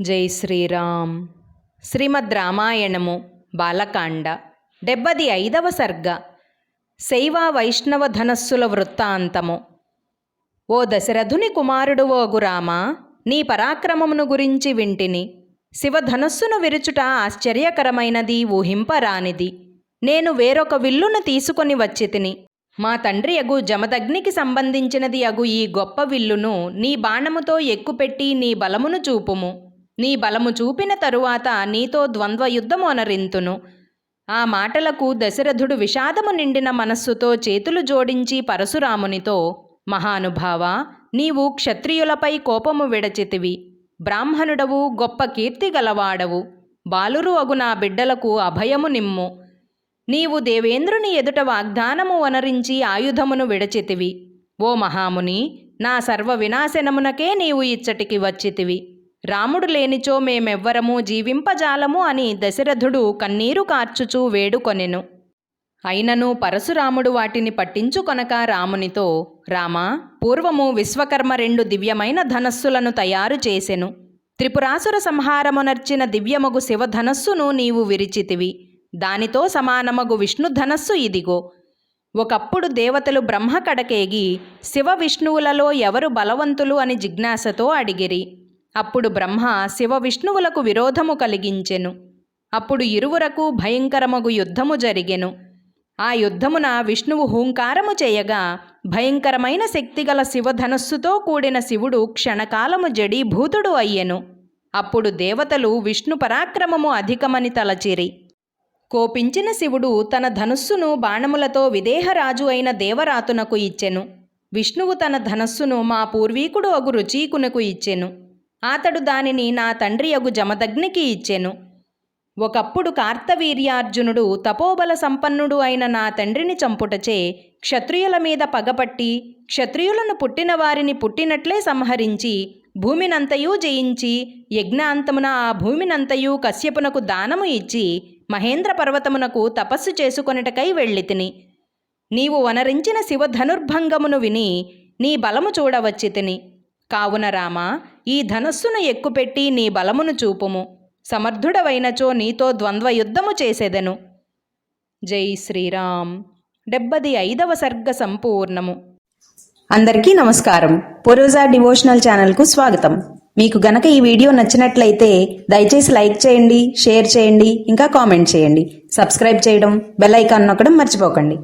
జై శ్రీరామ్. శ్రీమద్ రామాయణము బాలకాండ డెబ్బది ఐదవ సర్గ. శైవ వైష్ణవ ధనస్సుల వృత్తాంతము. ఓ దశరథుని కుమారుడు ఓగు రామ నీ పరాక్రమమును గురించి వింటిని. శివధనస్సును విరుచుట ఆశ్చర్యకరమైనది ఊహింపరానిది. నేను వేరొక విల్లును తీసుకొని వచ్చితిని. మా తండ్రి అగు జమదగ్నికి సంబంధించినది అగు ఈ గొప్ప విల్లును నీ బాణముతో ఎక్కుపెట్టి నీ బలమును చూపుము. నీ బలము చూపిన తరువాత నీతో ద్వంద్వ యుద్ధము అనరింతును. ఆ మాటలకు దశరథుడు విషాదము నిండిన మనస్సుతో చేతులు జోడించి పరశురామునితో మహానుభావ నీవు క్షత్రియులపై కోపము విడచితివి. బ్రాహ్మణుడవు గొప్ప కీర్తి గలవాడవు. బాలురు అగు నా బిడ్డలకు అభయము నిమ్ము. నీవు దేవేంద్రుని ఎదుట వాగ్దానము వనరించి ఆయుధమును విడచితివి. ఓ మహాముని నా సర్వ వినాశనమునకే నీవు ఇచ్చటికి వచ్చితివి. రాముడు లేనిచో మేమెవ్వరము జీవింపజాలము అని దశరథుడు కన్నీరు కార్చుచూ వేడుకొనెను. అయినను పరశురాముడు వాటిని పట్టించుకొనక రామునితో రామా పూర్వము విశ్వకర్మ రెండు దివ్యమైన ధనస్సులను తయారు చేసెను. త్రిపురాసుర సంహారమునర్చిన దివ్యమగు శివధనస్సును నీవు విరిచితివి. దానితో సమానమగు విష్ణు ధనస్సు ఇదిగో. ఒకప్పుడు దేవతలు బ్రహ్మ కడకేగి శివ విష్ణువులలో ఎవరు బలవంతులు అని జిజ్ఞాసతో అడిగిరి. అప్పుడు బ్రహ్మ శివ విష్ణువులకు విరోధము కలిగించెను. అప్పుడు ఇరువురకు భయంకరమగు యుద్ధము జరిగెను. ఆ యుద్ధమున విష్ణువు హూంకారము చేయగా భయంకరమైన శక్తిగల శివధనస్సుతో కూడిన శివుడు క్షణకాలము జడీభూతుడు అయ్యెను. అప్పుడు దేవతలు విష్ణు పరాక్రమము అధికమని తలచిరి. కోపించిన శివుడు తన ధనుస్సును బాణములతో విదేహరాజు అయిన దేవరాతునకు ఇచ్చెను. విష్ణువు తన ధనస్సును మా పూర్వీకుడు అగు రుచీకునకు ఇచ్చెను. అతడు దానిని నా తండ్రి యగు జమదగ్నికి ఇచ్చెను. ఒకప్పుడు కార్తవీర్యార్జునుడు తపోబల సంపన్నుడు అయిన నా తండ్రిని చంపుటచే క్షత్రియుల మీద పగపట్టి క్షత్రియులను పుట్టిన వారిని పుట్టినట్లే సంహరించి భూమినంతయూ జయించి యజ్ఞాంతమున ఆ భూమినంతయూ కశ్యపునకు దానము ఇచ్చి మహేంద్ర పర్వతమునకు తపస్సు చేసుకొనుటకై వెళ్ళితిని. నీవు వనరించిన శివధనుర్భంగమును విని నీ బలము చూడవచ్చితిని. కావున రామా ఈ ధనస్సును ఎక్కుపెట్టి నీ బలమును చూపుము. సమర్థుడవైనచో నీతో ద్వంద్వ యుద్ధము చేసేదెను. జై శ్రీరామ్. డెబ్బది ఐదవ సర్గ సంపూర్ణము. అందరికీ నమస్కారం. పూర్వజా డివోషనల్ ఛానల్కు స్వాగతం. మీకు గనక ఈ వీడియో నచ్చినట్లయితే దయచేసి లైక్ చేయండి షేర్ చేయండి ఇంకా కామెంట్ చేయండి. సబ్స్క్రైబ్ చేయడం బెల్ ఐకాన్ నొక్కడం మర్చిపోకండి.